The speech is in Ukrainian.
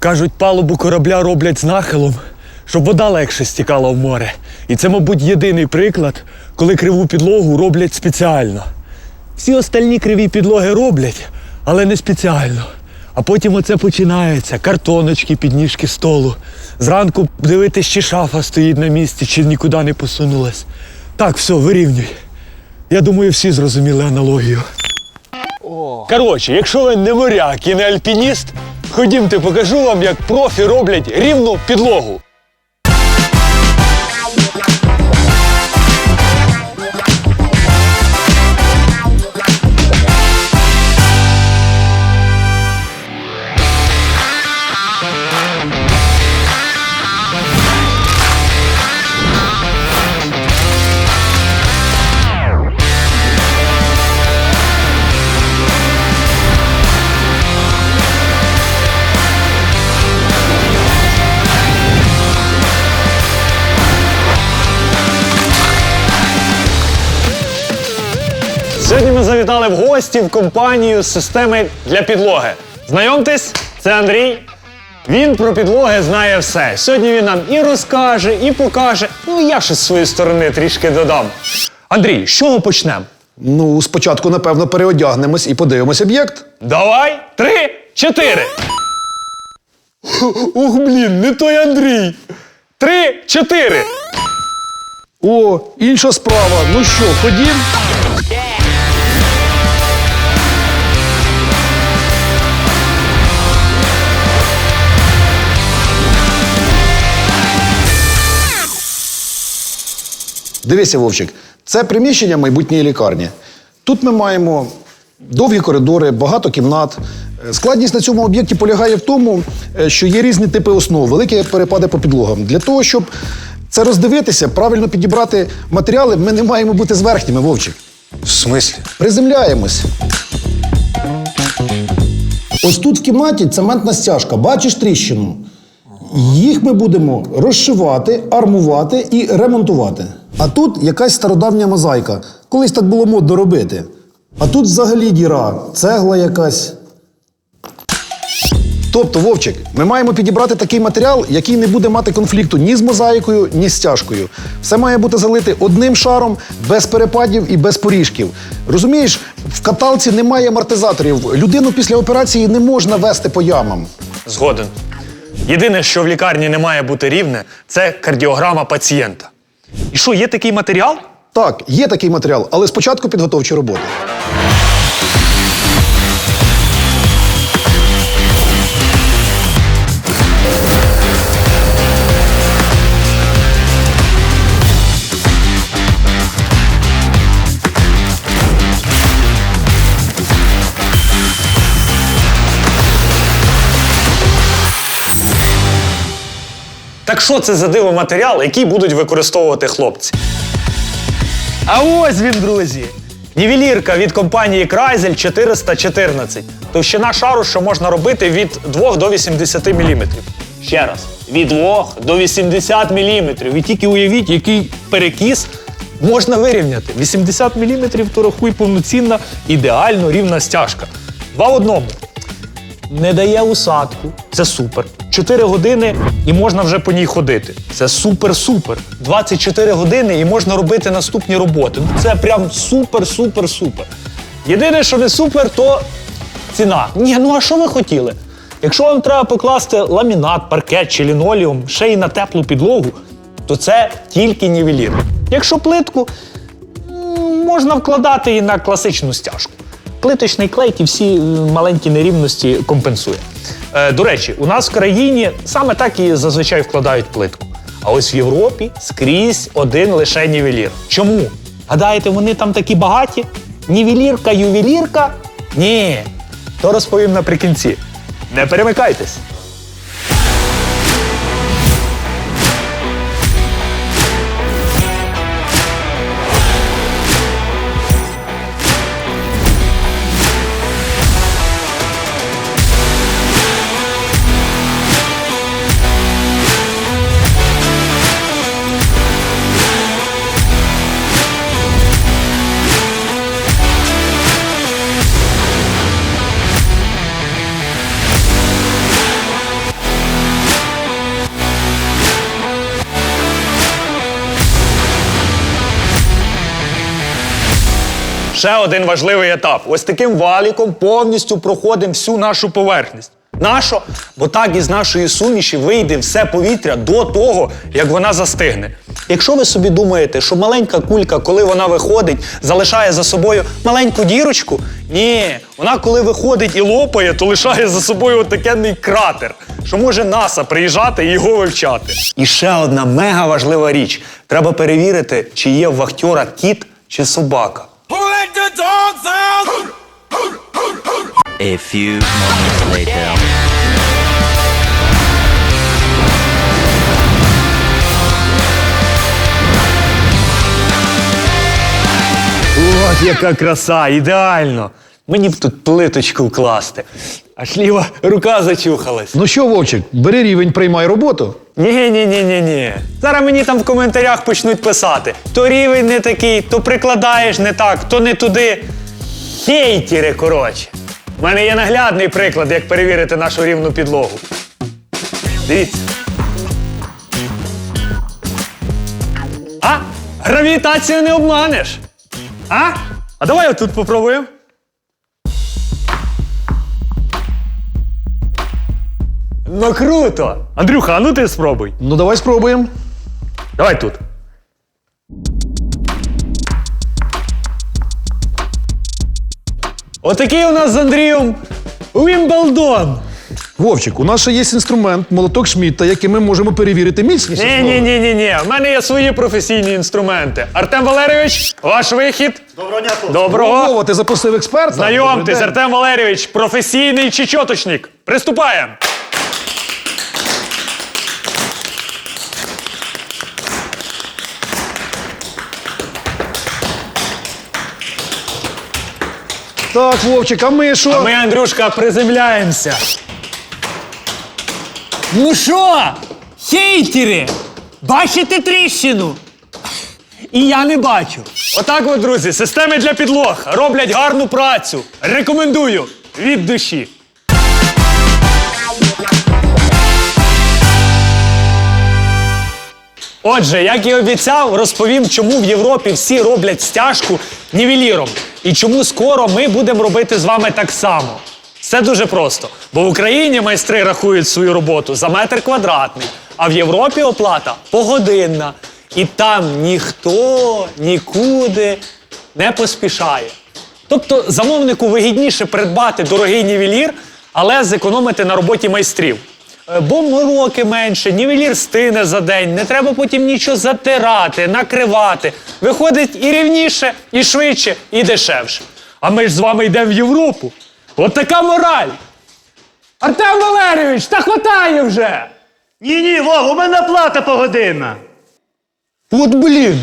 Кажуть, палубу корабля роблять з нахилом, щоб вода легше стікала в море. І це, мабуть, єдиний приклад, коли криву підлогу роблять спеціально. Всі остальні криві підлоги роблять, але не спеціально. А потім оце починається: картоночки, підніжки столу. Зранку дивитись, чи шафа стоїть на місці, чи нікуди не посунулась. Так, все, вирівнюй. Я думаю, всі зрозуміли аналогію. Коротше, якщо ви не моряк і не альпініст, ходімте, покажу вам, як профі роблять рівну підлогу. Завітали в гості в компанію з системи для підлоги. Знайомтесь, це Андрій. Він про підлоги знає все. Сьогодні він нам і розкаже, і покаже. Ну, я ще з своєї сторони трішки додам. Андрій, з чого почнемо? Ну, спочатку, напевно, переодягнемось і подивимось об'єкт. Давай, три, чотири. Ух, блін, не той Андрій. Три, чотири. О, інша справа. Ну що, ходім? Дивися, Вовчик, це приміщення майбутньої лікарні. Тут ми маємо довгі коридори, багато кімнат. Е, Складність на цьому об'єкті полягає в тому, е, що є різні типи основ, великі перепади по підлогам. Для того, щоб це роздивитися, правильно підібрати матеріали, ми не маємо бути зверхніми, Вовчик. В смислі? Приземляємось. Ось тут в кімнаті цементна стяжка. Бачиш тріщину? Їх ми будемо розшивати, армувати і ремонтувати. А тут якась стародавня мозаїка. Колись так було модно робити. А тут взагалі діра, цегла якась. Тобто, Вовчик, ми маємо підібрати такий матеріал, який не буде мати конфлікту ні з мозаїкою, ні з стяжкою. Все має бути залите одним шаром, без перепадів і без поріжків. Розумієш, в каталці немає амортизаторів. Людину після операції не можна вести по ямам. Згоден. Єдине, що в лікарні не має бути рівне, це кардіограма пацієнта. І що, є такий матеріал? Так, є такий матеріал, але спочатку підготовчі роботи. Так що це за дивоматеріал, який будуть використовувати хлопці? А ось він, друзі! Нівелірка від компанії Крайзель 414. Товщина шару, що можна робити від 2 до 80 мм. Ще раз, від 2 до 80 мм. І тільки уявіть, який перекіс можна вирівняти. 80 мм то рахуй повноцінна, ідеально рівна стяжка. Два в одному не дає усадку. Це супер. 4 години і можна вже по ній ходити. Це супер-супер. 24 години і можна робити наступні роботи. Ну це прям супер-супер-супер. Єдине, що не супер, то ціна. Ні, ну а що ви хотіли? Якщо вам треба покласти ламінат, паркет чи лінолеум ще й на теплу підлогу, то це тільки нівелір. Якщо плитку, можна вкладати і на класичну стяжку. Плиточний клей ті всі е, маленькі нерівності компенсує. Е, до речі, у нас в країні саме так і зазвичай вкладають плитку. А ось в Європі скрізь один лише нівелір. Чому? Гадаєте, вони там такі багаті? Нівелірка, ювелірка? Ні. То розповім наприкінці. Не перемикайтесь. Ще один важливий етап. Ось таким валіком повністю проходимо всю нашу поверхність. Нащо? Бо так із нашої суміші вийде все повітря до того, як вона застигне. Якщо ви собі думаєте, що маленька кулька, коли вона виходить, залишає за собою маленьку дірочку, ні, вона коли виходить і лопає, то лишає за собою отакенний кратер, що може НАСА приїжджати і його вивчати. І ще одна мега важлива річ: треба перевірити, чи є в вахтера кіт чи собака. Let the dogs out? A few moments later. От яка краса, ідеально. Мені б тут плиточку вкласти. Аж ліва рука зачухалась. Ну що, Вовчик, бери рівень, приймай роботу. Ні, ні, ні, ні, ні. Зараз мені там в коментарях почнуть писати: то рівень не такий, то прикладаєш не так, то не туди. Хейтіри, коротше. У мене є наглядний приклад, як перевірити нашу рівну підлогу. Дивіться. А? Гравітацію не обманеш. А? А давай отут попробуємо. Ну круто! Андрюха, а ну ти спробуй. Ну давай спробуємо. Давай тут. Отакий у нас з Андрієм Вімблдон. Вовчик, у нас ще є інструмент, молоток Шмідта, яким ми можемо перевірити міцність. Ні, ні, ні, ні, ні. У мене є свої професійні інструменти. Артем Валерійович, ваш вихід. Доброго дня, Доброго. Вова, ти запросив експерта? Знайомтесь, день. Артем Валерійович, професійний чечоточник. Приступаємо. Так, Вовчик, а ми що? А ми, Андрюшка, приземляємося. Ну що, хейтери, бачите тріщину? І я не бачу. Отак от, друзі, системи для підлог роблять гарну працю. Рекомендую від душі. Отже, як і обіцяв, розповім, чому в Європі всі роблять стяжку нівеліром. І чому скоро ми будемо робити з вами так само. Все дуже просто. Бо в Україні майстри рахують свою роботу за метр квадратний, а в Європі оплата погодинна. І там ніхто нікуди не поспішає. Тобто замовнику вигідніше придбати дорогий нівелір, але зекономити на роботі майстрів. Е, Бо мороки менше, нівелір стине за день, не треба потім нічого затирати, накривати. Виходить і рівніше, і швидше, і дешевше. А ми ж з вами йдемо в Європу. От така мораль. Артем Валерійович, та хватає вже! Ні, ні, Вов, у мене плата погодинна. От блін.